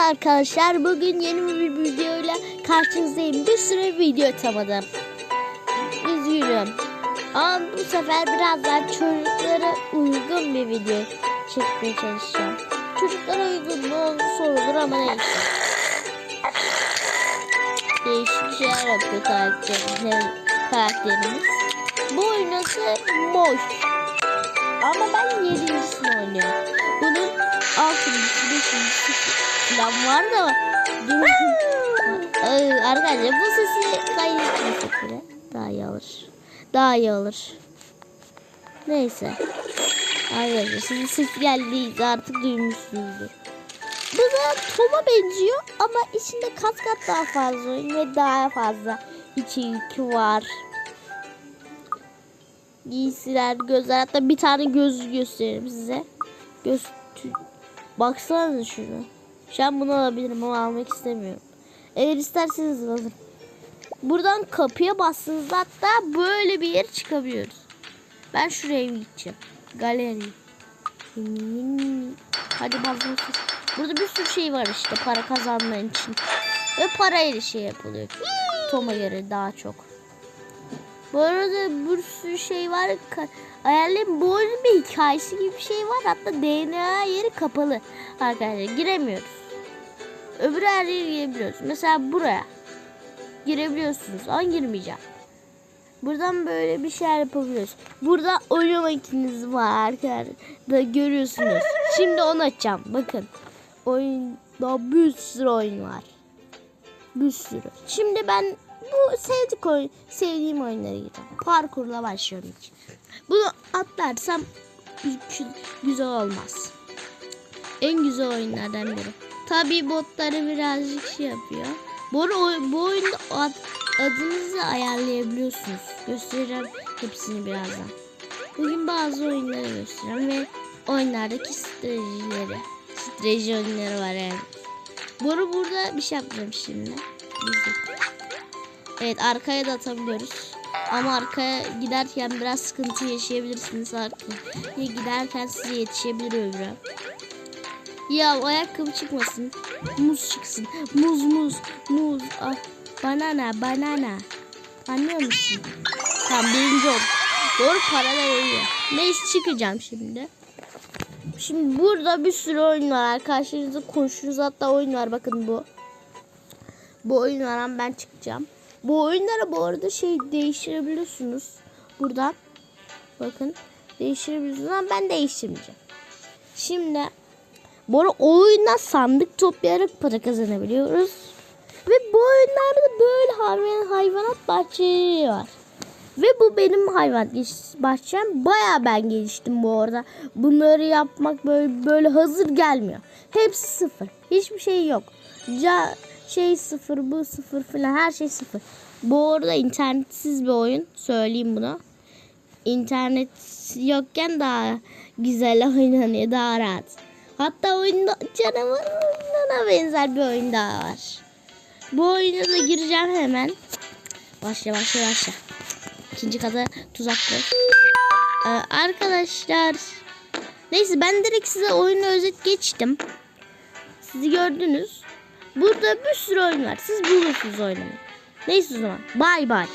Arkadaşlar bugün yeni bir videoyla karşınızdayım. Bir sürü video atamadım. Üzgünüm. Ama bu sefer biraz daha çocuklara uygun bir video çekmeye çalışacağım. Çocuklara uygun mu oldu sorulur ama neyse. Değişik şeyler yapıyor karakterimiz. karakterimiz. Bu oynası boş. Ama ben yedincisini oynuyorum. Bunun altıncısı, beşincisi falan var da. Arkadaşlar bu sesi kaydetmesek bile daha iyi olur. Daha iyi olur. Neyse. Arkadaşlar sizin ses geldiğinizi artık duymuşsunuzdur. Bu da Tom'a benziyor ama içinde kat kat daha fazla ve daha fazla içerik var. Giysiler, gözler hatta bir tane göz göstereyim size. Göz Baksanıza şunu. Şu an bunu alabilirim ama almak istemiyorum. Eğer isterseniz alırım. Buradan kapıya bastığınızda hatta böyle bir yer çıkabiliyoruz. Ben şuraya gideceğim. Galeri. Hadi bakalım. Burada bir sürü şey var işte para kazanman için. Ve parayla şey yapılıyor. Tom'a göre daha çok. Bu arada bir sürü şey var. Ayarlayın bu oyunun bir hikayesi gibi bir şey var. Hatta DNA yeri kapalı. Arkadaşlar giremiyoruz. Öbür her yere girebiliyoruz. Mesela buraya. Girebiliyorsunuz ama girmeyeceğim. Buradan böyle bir şeyler yapabiliyoruz. Burada oyun makineniz var arkadaşlar. Da görüyorsunuz. Şimdi onu açacağım. Bakın. Oyunda bir sürü oyun var. Bir sürü. Şimdi ben bu sevdik oyun, sevdiğim oyunlara gireceğim. Parkurla başlıyorum ilk. Bunu atlarsam güzel olmaz. En güzel oyunlardan biri. Tabii botları birazcık şey yapıyor. Bu, bu oyunda ad, adınızı ayarlayabiliyorsunuz. Göstereceğim hepsini birazdan. Bugün bazı oyunları göstereceğim ve oyunlardaki stratejileri. Strateji oyunları var yani. Arada burada bir şey yapacağım şimdi. Müzik. Evet arkaya da atabiliyoruz. Ama arkaya giderken biraz sıkıntı yaşayabilirsiniz arkaya. Giderken size yetişebilir öbürü. Ya ayakkabı çıkmasın. Muz çıksın. Muz muz muz. Ah, banana banana. Anlıyor musun? Tamam birinci oldum. Doğru para da veriyor. Neyse çıkacağım şimdi. Şimdi burada bir sürü oyun var. Arkadaşlarınızla konuşuruz. Hatta oyun var. Bakın bu. Bu oyunlardan ben çıkacağım. Bu oyunlara bu arada şey değiştirebiliyorsunuz. Buradan. Bakın. Değiştirebiliyorsunuz ama ben değiştirmeyeceğim. Şimdi bu arada o oyundan sandık toplayarak para kazanabiliyoruz. Ve bu oyunlarda böyle hayvan, hayvanat bahçeleri var. Ve bu benim hayvan bahçem. Baya ben geliştim bu arada. Bunları yapmak böyle böyle hazır gelmiyor. Hepsi sıfır. Hiçbir şey yok. Ca şey sıfır, bu sıfır falan her şey sıfır. Bu arada internetsiz bir oyun. Söyleyeyim bunu. İnternet yokken daha güzel oynanıyor. Daha rahat. Hatta oyunda canavarına benzer bir oyun daha var. Bu oyuna da gireceğim hemen. Başla başla başla. İkinci kata tuzak koy. Ee, arkadaşlar. Neyse ben direkt size oyunu özet geçtim. Sizi gördünüz. Burada bir sürü oyun var. Siz bulursunuz oyunu. Neyse o zaman. Bay bay.